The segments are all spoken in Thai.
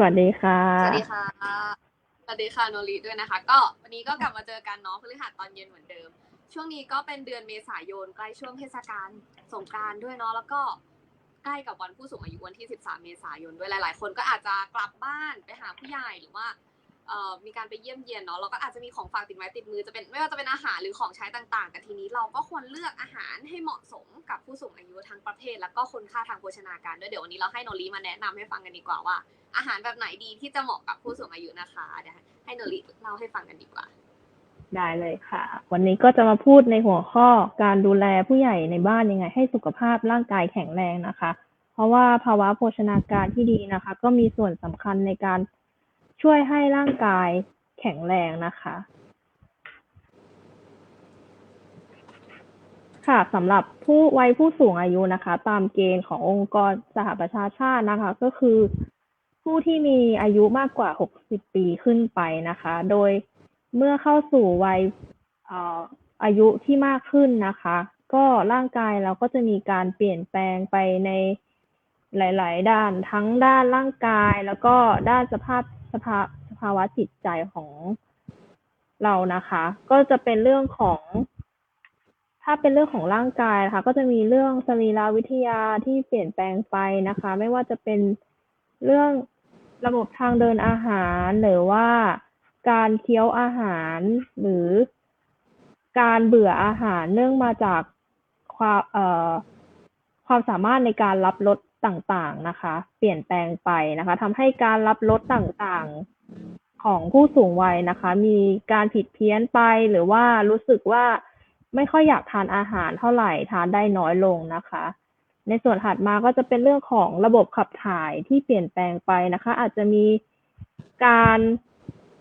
สวัสดีค่ะ สวัสดีค่ะ สวัสดีค่ะโนริด้วยนะคะ ก็วันนี้ก็กลับมาเจอกันเนาะพฤหัสตอนเย็นเหมือนเดิม ช่วงนี้ก็เป็นเดือนเมษายนใกล้ช่วงเทศกาลสงกรานต์ด้วยเนาะแล้วก็ใกล้กับวันผู้สูงอายุวันที่ 13 เมษายนด้วยหลาย ๆ คนก็อาจจะกลับบ้านไปหาผู้ใหญ่หรือว่า มีการไปเยี่ยมเยียนเนาะเราก็อาจจะมีของฝากติดไม้ติดมือจะเป็นไม่ว่าจะเป็นอาหารหรือของใช้ต่างๆ แต่ทีนี้เราก็ควรเลือกอาหารให้เหมาะสมกับผู้สูงอายุทั้งประเภท แล้วก็คุณค่าทางโภชนาการด้วยเดี๋ยววันนี้เราให้โนรีมาแนะนำให้ฟังกันดีกว่าว่า อาหารแบบไหนดีที่จะเหมาะกับผู้สูงอายุนะคะเดี๋ยวให้โนริเล่าให้ฟังกันดีกว่า ได้เลยค่ะ วันนี้ก็จะมาพูดในหัวข้อการดูแลผู้ใหญ่ในบ้านยังไง ให้สุขภาพร่างกายแข็งแรงนะคะ เพราะว่าภาวะโภชนาการที่ดีนะคะ ก็มีส่วนสำคัญในการ ช่วยให้ร่างกายแข็งแรงนะคะ ค่ะสำหรับผู้วัยผู้สูงอายุนะคะ ตามเกณฑ์ขององค์กรสหประชาชาตินะคะ ก็คือผู้ที่มีอายุมากกว่า 60 ปีขึ้นไปนะคะ โดยเมื่อเข้าสู่วัยอายุที่มากขึ้นนะคะ ก็ร่างกายเราก็จะมีการเปลี่ยนแปลงไปในหลาย ๆ ด้านทั้งด้านร่างกายแล้วก็ด้านสภาพ สภาสภาวะจิตใจของเรานะคะ ก็จะเป็นเรื่องของ ถ้าเป็นเรื่องของร่างกายนะคะก็จะมีเรื่องสรีรวิทยาที่เปลี่ยนแปลงไปนะคะ ไม่ว่าจะเป็นเรื่องระบบทางเดินอาหารหรือว่าการเคี้ยวอาหารหรือการเบื่ออาหารเนื่องมาจากความเอ่อความสามารถในการรับรส ต่างๆนะคะ เปลี่ยนแปลงไปนะคะทำให้การรับรสต่างๆของผู้สูงวัยนะคะ มีการผิดเพี้ยนไปหรือว่ารู้สึกว่าไม่ค่อยอยากทานอาหารเท่าไหร่ทานได้น้อยลงนะคะ ในส่วนถัดมาก็จะเป็นเรื่องของระบบขับถ่ายที่เปลี่ยนแปลงไปนะคะ อาจจะมีการ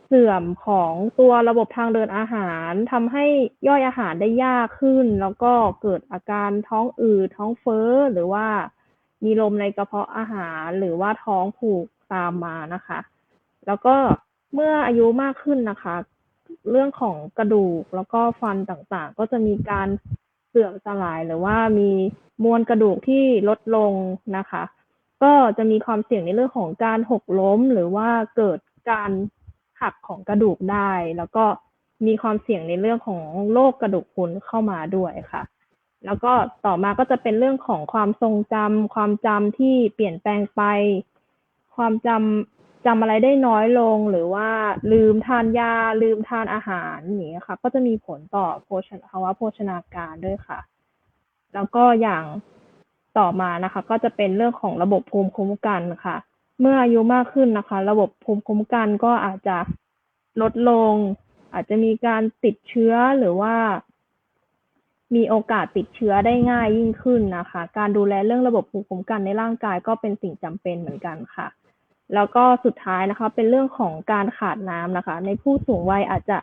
เสื่อมของตัวระบบทางเดินอาหารทำให้ย่อยอาหารได้ยากขึ้น แล้วก็เกิดอาการท้องอืดท้องเฟ้อหรือว่า มีลมในกระเพาะอาหารหรือว่าท้องผูกตามมานะคะ แล้วก็เมื่ออายุมากขึ้นนะคะ เรื่องของกระดูกแล้วก็ฟันต่างๆ ก็จะมีการเสื่อมสลายหรือว่ามีมวลกระดูกที่ลดลงนะคะ ก็จะมีความเสี่ยงในเรื่องของการหกล้ม หรือว่าเกิดการหักของกระดูกได้ แล้วก็มีความเสี่ยงในเรื่องของโรคกระดูกพรุนเข้ามาด้วยค่ะ แล้วก็ต่อมาก็จะเป็นเรื่องของความทรงจำความจำที่เปลี่ยนแปลงไป ความจำจำอะไรได้น้อยลงหรือว่าลืมทานยา ลืมทานอาหารอย่างนี้ค่ะ ก็จะมีผลต่อโภชภาวะโภชนาการด้วยค่ะ แล้วก็อย่างต่อมานะคะ ก็จะเป็นเรื่องของระบบภูมิคุ้มกันค่ะ เมื่ออายุมากขึ้นนะคะ ระบบภูมิคุ้มกันก็อาจจะลดลง อาจจะมีการติดเชื้อหรือว่า มีโอกาสติดเชื้อได้ง่ายยิ่งขึ้นนะคะ การดูแลเรื่องระบบภูมิคุ้มกันในร่างกายก็เป็นสิ่งจำเป็นเหมือนกันค่ะ แล้วก็สุดท้ายนะคะ เป็นเรื่องของการขาดน้ำนะคะ ในผู้สูงวัยอาจจะ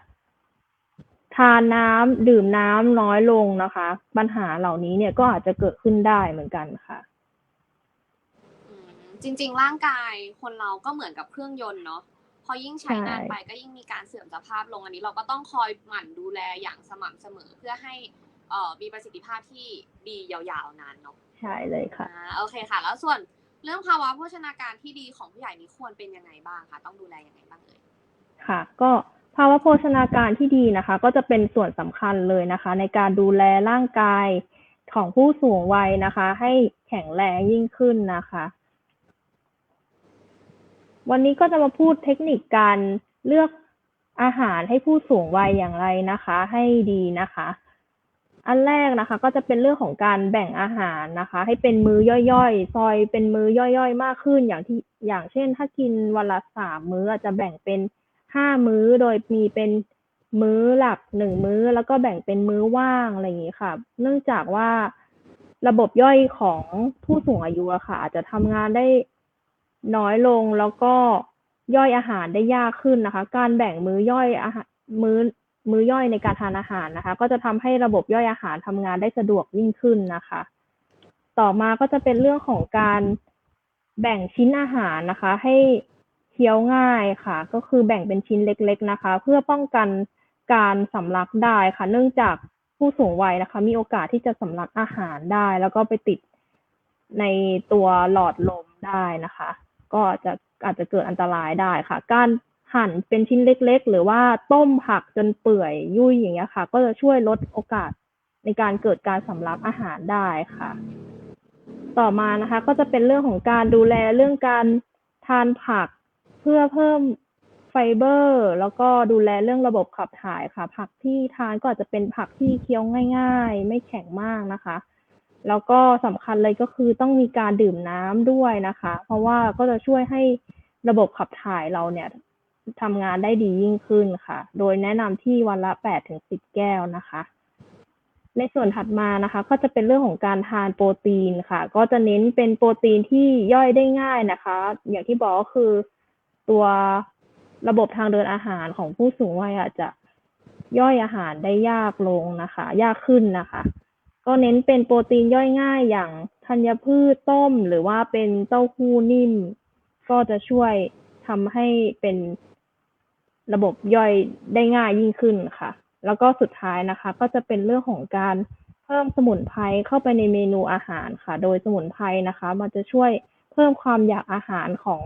ทานน้ำดื่มน้ำน้อยลงนะคะ ปัญหาเหล่านี้เนี่ยก็อาจจะเกิดขึ้นได้เหมือนกันค่ะจริง ๆ ร่างกายคนเราก็เหมือนกับเครื่องยนต์เนาะพอยิ่งใช้นานไปก็ยิ่งมีการเสื่อมสภาพลงอันนี้ เราก็ต้องคอยหมั่นดูแลอย่างสม่ำเสมอเพื่อให้ เอ่อมีประสิทธิภาพที่ดียาวๆนานเนาะใช่เลยค่ะอ่าโอเคค่ะ แล้วส่วนเรื่องภาวะโภชนาการที่ดีของผู้ใหญ่นี้ควรเป็นยังไงบ้างคะต้องดูแลยังไงบ้างเอ่ยค่ะ ก็ภาวะโภชนาการที่ดีนะคะ ก็จะเป็นส่วนสำคัญเลยนะคะ ในการดูแลร่างกายของผู้สูงวัยนะคะ ให้แข็งแรงยิ่งขึ้นนะคะ วันนี้ก็จะมาพูดเทคนิคการเลือกอาหารให้ผู้สูงวัยอย่างไรนะคะ ให้ดีนะคะ อันแรกนะคะ ก็จะเป็นเรื่องของการแบ่งอาหารนะคะ ให้เป็นมื้อย่อยๆ ซอยเป็นมื้อย่อยๆ มากขึ้นอย่างที่อย่างเช่น ถ้ากินวันละสามมื้ออาจจะแบ่งเป็นห้ามื้อโดยมีเป็นมื้อหลักหนึ่งมื้อ แล้วก็แบ่งเป็นมื้อว่างอะไรอย่างนี้ค่ะ เนื่องจากว่าระบบย่อยของผู้สูงอายุอะค่ะ อาจจะทำงานได้น้อยลงแล้วก็ย่อยอาหารได้ยากขึ้นนะคะ การแบ่งมื้อย่อยอาหารมื้อ มื้อย่อยในการทานอาหารนะคะ ก็จะทำให้ระบบย่อยอาหารทำงานได้สะดวกยิ่งขึ้นนะคะ ต่อมาก็จะเป็นเรื่องของการแบ่งชิ้นอาหารนะคะ ให้เคี้ยวง่ายค่ะ ก็คือแบ่งเป็นชิ้นเล็ก ๆนะคะ เพื่อป้องกันการสำลักได้ค่ะ เนื่องจากผู้สูงวัยนะคะ มีโอกาสที่จะสำลักอาหารได้ แล้วก็ไปติดในตัวหลอดลมได้นะคะ ก็จะอาจจะเกิดอันตรายได้ค่ะ การ หั่นเป็นชิ้นเล็ก ๆ หรือว่าต้มผักจนเปื่อยยุ่ยอย่างเงี้ยค่ะ ก็จะช่วยลดโอกาสในการเกิดการสำลักอาหารได้ค่ะ ต่อมานะคะ ก็จะเป็นเรื่องของการดูแลเรื่องการทานผักเพื่อเพิ่มไฟเบอร์ แล้วก็ดูแลเรื่องระบบขับถ่ายค่ะ ผักที่ทานก็อาจจะเป็นผักที่เคี้ยวง่าย ๆ ไม่แข็งมากนะคะ แล้วก็สำคัญเลยก็คือต้องมีการดื่มน้ำด้วยนะคะ เพราะว่าก็จะช่วยให้ระบบขับถ่ายเราเนี่ย ทำงานได้ดียิ่งขึ้นค่ะ โดยแนะนำที่วันละแปดถึงสิบแก้วนะคะ ในส่วนถัดมานะคะ ก็จะเป็นเรื่องของการทานโปรตีนค่ะ ก็จะเน้นเป็นโปรตีนที่ย่อยได้ง่ายนะคะ อย่างที่บอกก็คือตัวระบบทางเดินอาหารของผู้สูงวัยอาจจะย่อยอาหารได้ยากลงนะคะ ยากขึ้นนะคะ ก็เน้นเป็นโปรตีนย่อยง่ายอย่างธัญพืชต้ม หรือว่าเป็นเต้าหู้นิ่ม ก็จะช่วยทำให้เป็น ระบบย่อยได้ง่ายยิ่งขึ้นค่ะ แล้วก็สุดท้ายนะคะ ก็จะเป็นเรื่องของการเพิ่มสมุนไพรเข้าไปในเมนูอาหารค่ะ โดยสมุนไพรนะคะ มันจะช่วยเพิ่มความอยากอาหารของ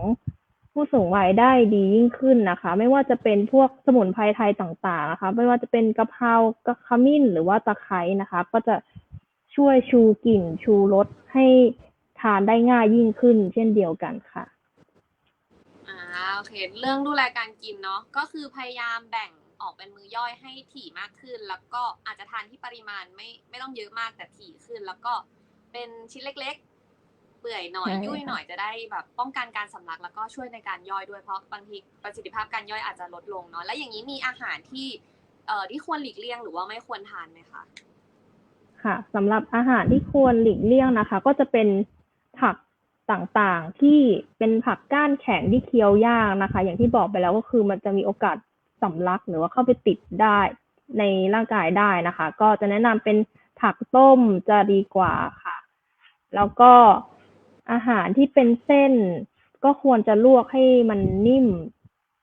ผู้สูงวัยได้ดียิ่งขึ้นนะคะ ไม่ว่าจะเป็นพวกสมุนไพรไทยต่างๆนะคะ ไม่ว่าจะเป็นกะเพรากระขมิ้นหรือว่าตะไคร้นะคะ ก็จะช่วยชูกลิ่นชูรสให้ทานได้ง่ายยิ่งขึ้น เช่นเดียวกันค่ะ โอเค เรื่องดูแลการกินเนาะก็คือพยายามแบ่งออกเป็นมื้อย่อยให้ถี่มากขึ้น แล้วก็อาจจะทานที่ปริมาณไม่ไม่ต้องเยอะมากแต่ถี่ขึ้น แล้วก็เป็นชิ้นเล็ก ๆ เปื่อยหน่อยใช่ยุ่ยหน่อยจะได้แบบป้องกันการสำลักแล้วก็ช่วยในการย่อยด้วยเพราะบางทีประสิทธิภาพการย่อยอาจจะลดลงเนาะแล้วอย่างนี้มีอาหารที่เอ่อที่ควรหลีกเลี่ยงหรือว่าไม่ควรทานไหมคะค่ะสำหรับอาหารที่ควรหลีกเลี่ยงนะคะ ก็จะเป็นผัก ต่างๆ ที่เป็นผักก้านแข็งที่เคี้ยวยากนะคะ อย่างที่บอกไปแล้วก็คือมันจะมีโอกาสสำลักหรือว่าเข้าไปติดได้ในร่างกายได้นะคะ ก็จะแนะนำเป็นผักต้มจะดีกว่าค่ะ แล้วก็อาหารที่เป็นเส้นก็ควรจะลวกให้มันนิ่ม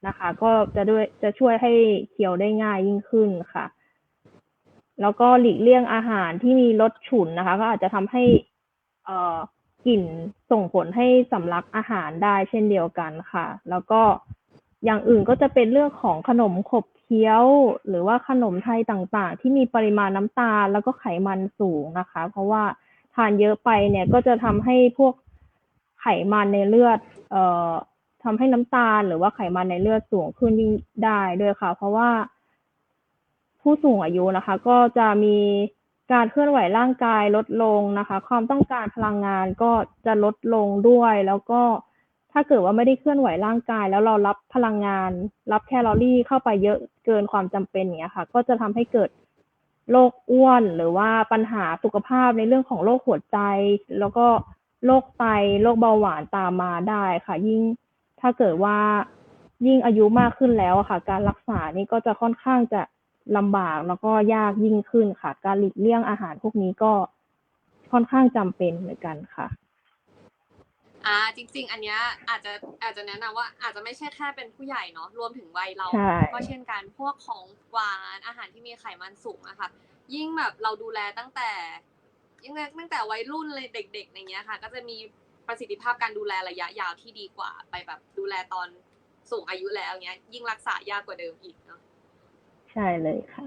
นะคะ ก็จะด้วยจะช่วยให้เคี้ยวได้ง่ายยิ่งขึ้นค่ะ แล้วก็หลีกเลี่ยงอาหารที่มีรสฉุนนะคะ ก็อาจจะทำให้ เอ่อ กลิ่นส่งผลให้สำลักอาหารได้เช่นเดียวกันค่ะ แล้วก็อย่างอื่นก็จะเป็นเรื่องของขนมขบเคี้ยว หรือว่าขนมไทยต่างๆ ที่มีปริมาณน้ำตาลแล้วก็ไขมันสูงนะคะ เพราะว่าทานเยอะไปเนี่ยก็จะทำให้พวกไขมันในเลือด เอ่อทำให้น้ำตาลหรือว่าไขมันในเลือดสูงขึ้นยิ่งได้ด้วยค่ะ เพราะว่าผู้สูงอายุนะคะ ก็จะมี การเคลื่อนไหวร่างกายลดลงนะคะ ความต้องการพลังงานก็จะลดลงด้วย แล้วก็ถ้าเกิดว่าไม่ได้เคลื่อนไหวร่างกาย แล้วเรารับพลังงาน รับแคลอรี่เข้าไปเยอะเกินความจำเป็นเงี้ยค่ะ ก็จะทำให้เกิดโรคอ้วนหรือว่าปัญหาสุขภาพในเรื่องของโรคหัวใจ แล้วก็โรคไตโรคเบาหวานตามมาได้ค่ะ ยิ่งถ้าเกิดว่ายิ่งอายุมากขึ้นแล้วค่ะ การรักษานี่ก็จะค่อนข้างจะ ลำบากแล้วก็ยากยิ่งขึ้นค่ะ การหลีกเลี่ยงอาหารพวกนี้ก็ค่อนข้างจำเป็นเหมือนกันค่ะอ่าจริง ๆ อันเนี้ยอาจจะอาจจะแนะนำว่าอาจจะไม่ใช่แค่เป็นผู้ใหญ่เนาะรวมถึงวัยเราใช่ก็เช่นกันพวกของหวานอาหารที่มีไขมันสูงอะค่ะ ยิ่งแบบเราดูแลตั้งแต่ยิ่งตั้งแต่วัยรุ่นเลยเด็กๆอย่างเงี้ยค่ะ ก็จะมีประสิทธิภาพการดูแลระยะยาวที่ดีกว่า ไปแบบดูแลตอนสูงอายุแล้วเงี้ยยิ่งรักษายากกว่าเดิมอีกเนาะ ใช่เลยค่ะ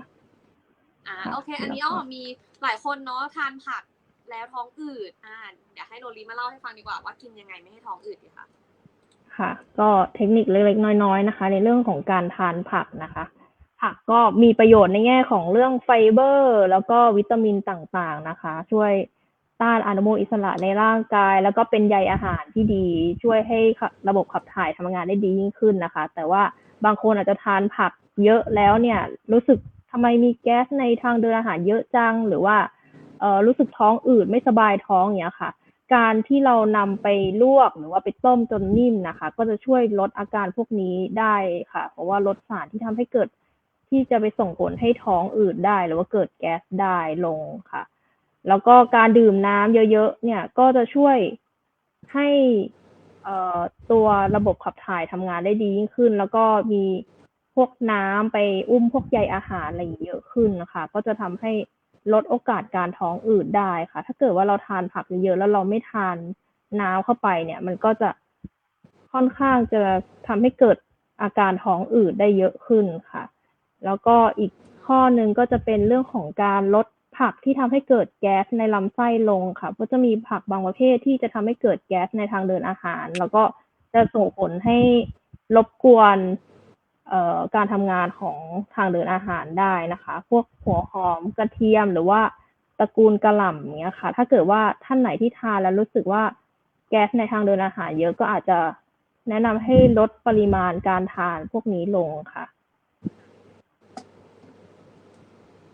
อ่าค่ะโอเค อันนี้แล้วก็อ๋อมีหลายคนเนาะทานผักแล้วท้องอืดอ่าเดี๋ยวให้โนรีมาเล่าให้ฟังดีกว่าว่ากินยังไงไม่ให้ท้องอืดดีค่ะ ค่ะ ก็เทคนิคเล็กๆน้อยๆนะคะ ในเรื่องของการทานผักนะคะ ผักก็มีประโยชน์ในแง่ของเรื่องไฟเบอร์ แล้วก็วิตามินต่างๆนะคะ ช่วยต้านอนุมูลอิสระในร่างกาย แล้วก็เป็นใยอาหารที่ดี ช่วยให้ระบบขับถ่ายทำงานได้ดียิ่งขึ้นนะคะ แต่ว่าบางคนอาจจะทานผัก เยอะแล้วเนี่ย รู้สึกทำไมมีแก๊สในทางเดินอาหารเยอะจัง หรือว่าเออรู้สึกท้องอืดไม่สบายท้องอย่างเงี้ยค่ะ การที่เรานำไปลวกหรือว่าไปต้มจนนิ่มนะคะ ก็จะช่วยลดอาการพวกนี้ได้ค่ะ เพราะว่าลดสารที่ทำให้เกิดที่จะไปส่งผลให้ท้องอืดได้ หรือว่าเกิดแก๊สได้ลงค่ะ แล้วก็การดื่มน้ำเยอะๆเนี่ยก็จะช่วยให้ตัวระบบขับถ่ายทำงานได้ดียิ่งขึ้น แล้วก็มี วกน้ำไปอุ้มพวกใยอาหารอะไรอย่างเงี้ยเยอะขึ้นนะคะ ก็จะทำให้ลดโอกาสการท้องอืดได้ค่ะ ถ้าเกิดว่าเราทานผักเยอะๆแล้วเราไม่ทานน้ำเข้าไปเนี่ย มันก็จะค่อนข้างจะทำให้เกิดอาการท้องอืดได้เยอะขึ้นค่ะ แล้วก็อีกข้อหนึ่งก็จะเป็นเรื่องของการลดผักที่ทำให้เกิดแก๊สในลำไส้ลงค่ะเพราะจะมีผักบางประเภทที่จะทำให้เกิดแก๊สในทางเดินอาหาร แล้วก็จะส่งผลให้รบกวน การทำงานของทางเดินอาหารได้นะคะ พวกหัวหอมกระเทียมหรือว่าตระกูลกระหล่ำเนี้ยค่ะ ถ้าเกิดว่าท่านไหนที่ทานแล้วรู้สึกว่าแก๊สในทางเดินอาหารเยอะก็อาจจะแนะนำให้ลดปริมาณการทานพวกนี้ลงค่ะ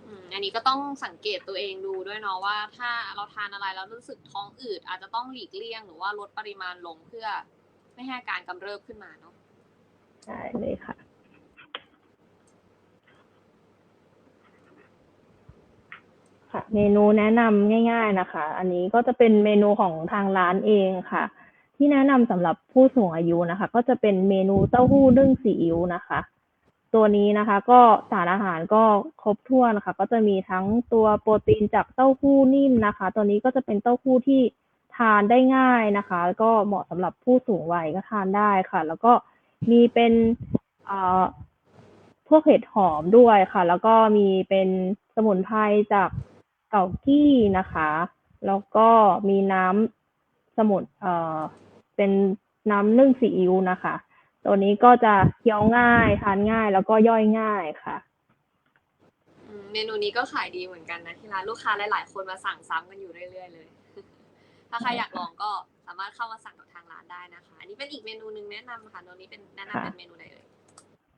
อืมอันนี้ก็ต้องสังเกตตัวเองดูด้วยเนาะว่า ถ้าเราทานอะไรแล้วรู้สึกท้องอืด อาจจะต้องหลีกเลี่ยงหรือว่าลดปริมาณลงเพื่อไม่ให้อาการกำเริบขึ้นมาเนาะใช่เลยค่ะ ค่ะ เมนูแนะนำง่ายๆนะคะ อันนี้ก็จะเป็นเมนูของทางร้านเองค่ะ ที่แนะนำสำหรับผู้สูงอายุนะคะ ก็จะเป็นเมนูเต้าหู้นึ่งซีอิ๊วนะคะ ตัวนี้นะคะ ก็สารอาหารก็ครบถ้วนนะคะ ก็จะมีทั้งตัวโปรตีนจากเต้าหู้นิ่มนะคะ ตัวนี้ก็จะเป็นเต้าหู้ที่ทานได้ง่ายนะคะ แล้วก็เหมาะสำหรับผู้สูงวัยก็ทานได้ค่ะ แล้วก็มีเป็นพวกเห็ดหอมด้วยค่ะ แล้วก็มีเป็นสมุนไพรจาก เกากี้นะคะ แล้วก็มีน้ำสมุนเอ่อเป็นน้ำนึ่งซีอิ๊วนะคะ ตัวนี้ก็จะเคี้ยวง่ายทานง่ายแล้วก็ย่อยง่ายค่ะเมนูนี้ก็ขายดีเหมือนกันนะที่ร้านลูกค้าหลาย ๆ คนมาสั่งซ้ำกันอยู่เรื่อย ๆ เลย ถ้าใครอยากลองก็สามารถเข้ามาสั่งกับทางร้านได้นะคะ อันนี้เป็นอีกเมนูหนึ่งแนะนำค่ะตัวนี้เป็นแนะนำเป็นเมนูใดเอ่ย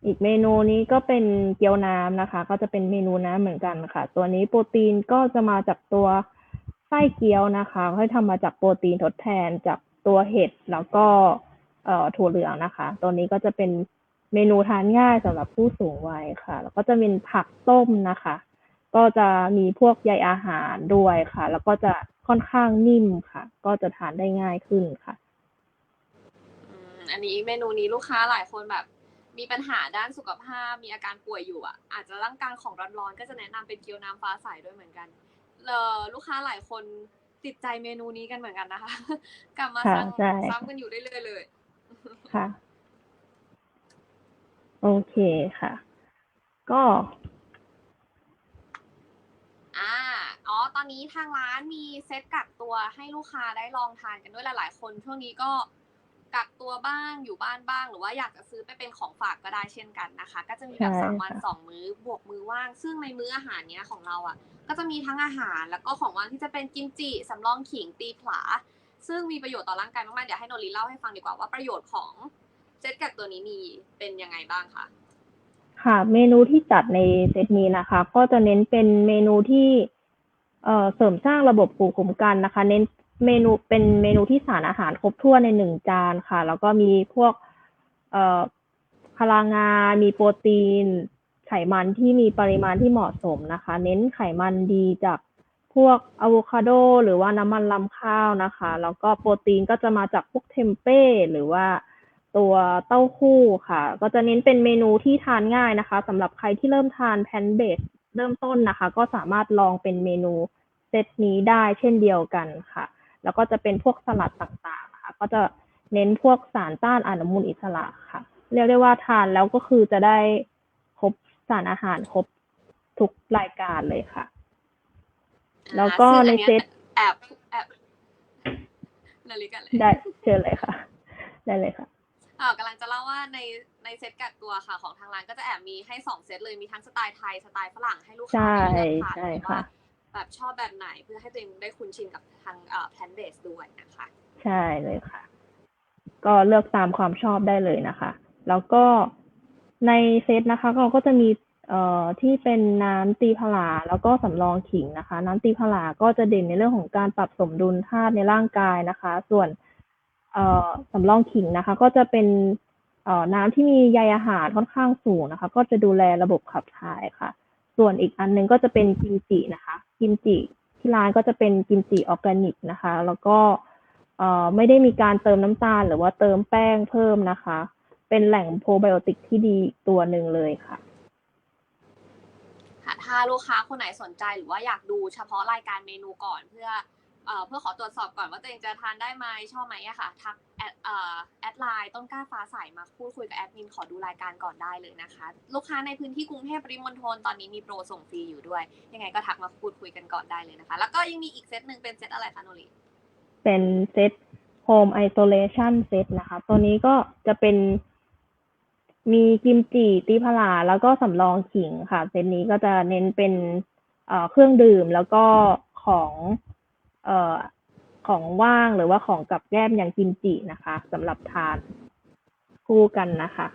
อีกเมนูนี้ก็เป็นเกี๊ยวน้ำนะคะ ก็จะเป็นเมนูน้ำเหมือนกันค่ะ ตัวนี้โปรตีนก็จะมาจากตัวไส้เกี๊ยวนะคะให้ทำมาจากโปรตีนทดแทนจากตัวเห็ดแล้วก็เอ่อถั่วเหลืองนะคะ ตัวนี้ก็จะเป็นเมนูทานง่ายสำหรับผู้สูงวัยค่ะ แล้วก็จะเป็นผักต้มนะคะ ก็จะมีพวกใยอาหารด้วยค่ะ แล้วก็จะค่อนข้างนิ่มค่ะ ก็จะทานได้ง่ายขึ้นค่ะ อืมอันนี้เมนูนี้ลูกค้าหลายคนแบบ มีปัญหาด้านสุขภาพมีอาการป่วยอยู่อะ อาจจะร่างกายของร้อนๆก็จะแนะนำเป็นเกี๊ยวน้ำฟ้าใสด้วยเหมือนกันเออลูกค้าหลายคนติดใจเมนูนี้กันเหมือนกันนะคะ กลับมาค่ะสั่งใช่ซ้ำกันอยู่เรื่อยๆเลยค่ะ โอเคค่ะ ก็อ่าอ๋อ ตอนนี้ทางร้านมีเซตกักตัวให้ลูกค้าได้ลองทานกันด้วยหลาย ๆ คนช่วงนี้ก็ กักตัวบ้างอยู่บ้านบ้าง หรือว่าอยากจะซื้อไปเป็นของฝากก็ได้เช่นกันนะคะ ก็จะมีแบบใช่สามวันค่ะสองมื้อบวกมื้อว่าง ซึ่งในมื้ออาหารเนี้ยของเราอะ ก็จะมีทั้งอาหารแล้วก็ของว่างที่จะเป็นกิมจิสำรองขิงตีผลา ซึ่งมีประโยชน์ต่อร่างกายมากๆเดี๋ยวให้โนรีเล่าให้ฟังดีกว่าว่าประโยชน์ของเซตกักตัวนี้มีเป็นยังไงบ้างคะค่ะเมนูที่จัดในเซตนี้นะคะ ก็จะเน้นเป็นเมนูที่เอ่อเสริมสร้างระบบภูมิคุ้มกันนะคะ เน้น เมนูเป็นเมนูที่สารอาหารครบถ้วนในหนึ่งจานค่ะ แล้วก็มีพวกเอ่อพลังงาน มีโปรตีน ไขมันที่มีปริมาณที่เหมาะสมนะคะ เน้นไขมันดีจากพวกอะโวคาโดหรือว่าน้ำมันลำข้าวนะคะ แล้วก็โปรตีนก็จะมาจากพวกเทมเป้หรือว่าตัวเต้าหู้ค่ะ ก็จะเน้นเป็นเมนูที่ทานง่ายนะคะสำหรับใครที่เริ่มทานแพนเบสเริ่มต้นนะคะ ก็สามารถลองเป็นเมนูเซตนี้ได้เช่นเดียวกันค่ะ แล้วก็จะเป็นพวกสลัดต่างๆค่ะ ก็จะเน้นพวกสารต้านอนุมูลอิสระค่ะ เรียกได้ว่าทานแล้วก็คือจะได้ครบสารอาหารครบทุกรายการเลยค่ะ แล้วก็ซึ่งในอัยเซตแอบแอบนาฬิกาเลยได้เชิญเลยค่ะ ได้เลยค่ะอ่ากำลังจะเล่าว่าในในเซตกักตัวค่ะ ของทางร้านก็จะแอบมีให้สองเซตเลยมีทั้งสไตล์ไทยสไตล์ฝรั่งให้ลูกค้าใช่ได้เลือกทานใช่เลยค่ะว่า แบบชอบแบบไหนเพื่อให้ตัวเองได้คุ้นชินกับทางแพนเบสด้วยนะคะ ใช่เลยค่ะ ก็เลือกตามความชอบได้เลยนะคะ แล้วก็ในเซตนะคะเราก็จะมีเอ่อที่เป็นน้ำตีผลาแล้วก็สำรองขิงนะคะ น้ำตีผลาก็จะเด่นในเรื่องของการปรับสมดุลธาตุในร่างกายนะคะ ส่วนเอ่อสำรองขิงนะคะ ก็จะเป็นเอ่อน้ำที่มีใยอาหารค่อนข้างสูงนะคะ ก็จะดูแลระบบขับถ่ายค่ะ ส่วนอีกอันหนึงก็จะเป็นกิมจินะคะ กิมจิที่ร้านก็จะเป็นกิมจิออร์แกนิกนะคะ แล้วก็ไม่ได้มีการเติมน้ำตาล หรือว่าเติมแป้งเพิ่มนะคะ เป็นแหล่งโปรไบโอติกที่ดีตัวหนึ่งเลยค่ะค่ะถ้าลูกค้าคนไหนสนใจหรือว่าอยากดูเฉพาะรายการเมนูก่อนเพื่อ เพื่อขอตรวจสอบก่อนว่าตัวเองจะทานได้ไหมชอบไหมอะค่ะทักแอดแอดไลน์ต้นกล้าฟ้าใสมาพูดคุยกับแอดมินขอดูรายการก่อนได้เลยนะคะ ลูกค้าในพื้นที่กรุงเทพปริมณฑลตอนนี้มีโปรส่งฟรีอยู่ด้วย ยังไงก็ทักมาพูดคุยกันก่อนได้เลยนะคะ แล้วก็ยังมีอีกเซตหนึ่งเป็นเซตอะไรคะโนริเป็นเซต Home Isolation Set นะคะ ตัวนี้ก็จะเป็นมีกิมจิตีพลาแล้วก็สำรองขิงค่ะ เซตนี้ก็จะเน้นเป็นเครื่องดื่มแล้วก็ของ เอ่อของว่างหรือว่าของกับแก้มอย่างกิมจินะคะสำหรับทานคู่กันนะคะ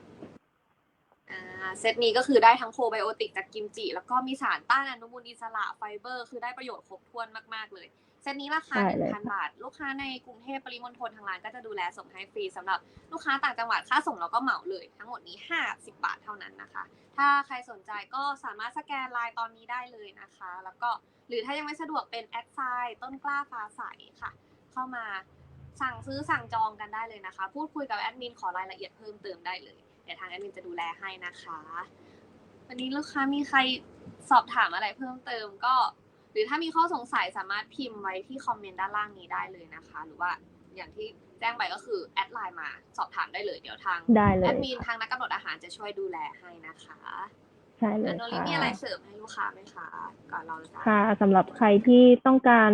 อ่าเซตนี้ก็คือได้ทั้งโคไบโอติกจากกิมจิ แล้วก็มีสารต้านอนุมูลอิสระไฟเบอร์ คือได้ประโยชน์ครบถ้วนมาก ๆ เลย เซตนี้ราคาใช่เลย1,000 บาท ลูกค้าในกรุงเทพปริมณฑลทางร้านก็จะดูแลส่งให้ฟรีสำหรับลูกค้าต่างจังหวัดค่าส่งเราก็เหมาเลยทั้งหมดนี้ 50 บาทเท่านั้นนะคะ ถ้าใครสนใจก็สามารถสแกนไลน์ตอนนี้ได้เลยนะคะ แล้วก็หรือถ้ายังไม่สะดวกเป็นแอดไซน์ต้นกล้าฟ้าใสค่ะ เข้ามาสั่งซื้อสั่งจองกันได้เลยนะคะ พูดคุยกับแอดมินขอรายละเอียดเพิ่มเติมได้เลยเดี๋ยวทางแอดมินจะดูแลให้นะคะ วันนี้ลูกค้ามีใครสอบถามอะไรเพิ่มเติมก็ หรือถ้ามีข้อสงสัยสามารถพิมพ์ไว้ที่คอมเมนต์ด้านล่างนี้ได้เลยนะคะ หรือว่าอย่างที่แจ้งไปก็คือแอดไลน์มาสอบถามได้เลยเดี๋ยวทางได้เลแอยดมินทางนักกำหนดอาหารจะช่วยดูแลให้นะคะใช่เลอัยนโนลิค่ะมีอะไรเสริมให้ลูกค้าไหมคะก่อนเราจะค่ะสำหรับใครที่ต้องการ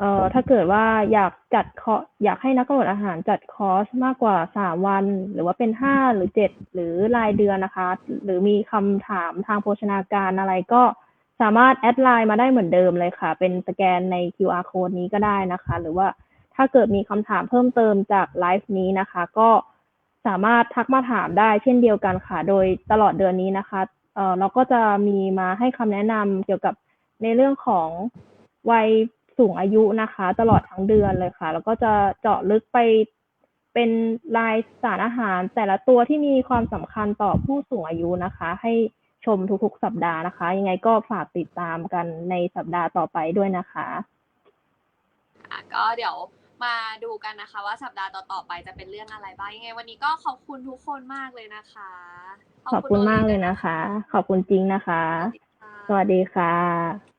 เอ่อถ้าเกิดว่าอยากจัดคอร์สอยากให้นักกำหนดอาหารจัดคอร์สมากกว่าสามวัน หรือว่าเป็นห้าหรือเจ็ดหรือรายเดือนนะคะ หรือมีคำถามทางโภชนาการอะไรก็ สามารถแอดไลน์มาได้เหมือนเดิมเลยค่ะ เป็นสแกนใน QR code นี้ก็ได้นะคะ หรือว่าถ้าเกิดมีคำถามเพิ่มเติมจากไลฟ์นี้นะคะ ก็สามารถทักมาถามได้เช่นเดียวกันค่ะ โดยตลอดเดือนนี้นะคะเออเราก็จะมีมาให้คำแนะนำเกี่ยวกับในเรื่องของวัยสูงอายุนะคะ ตลอดทั้งเดือนเลยค่ะ แล้วก็จะเจาะลึกไปเป็นรายสารอาหารแต่ละตัวที่มีความสำคัญต่อผู้สูงอายุนะคะ ให้ ชมทุกๆ สัปดาห์นะคะ ยังไงก็ฝากติดตามกันในสัปดาห์ต่อไปด้วยนะคะอะก็เดี๋ยวมาดูกันนะคะว่าสัปดาห์ต่อๆไปจะเป็นเรื่องอะไรบ้างยังไง วันนี้ก็ขอบคุณทุกคนมากเลยนะคะ ขอบคุณมากเลยนะคะ ขอบคุณจริงนะคะ สวัสดีค่ะสวัสดีค่ะ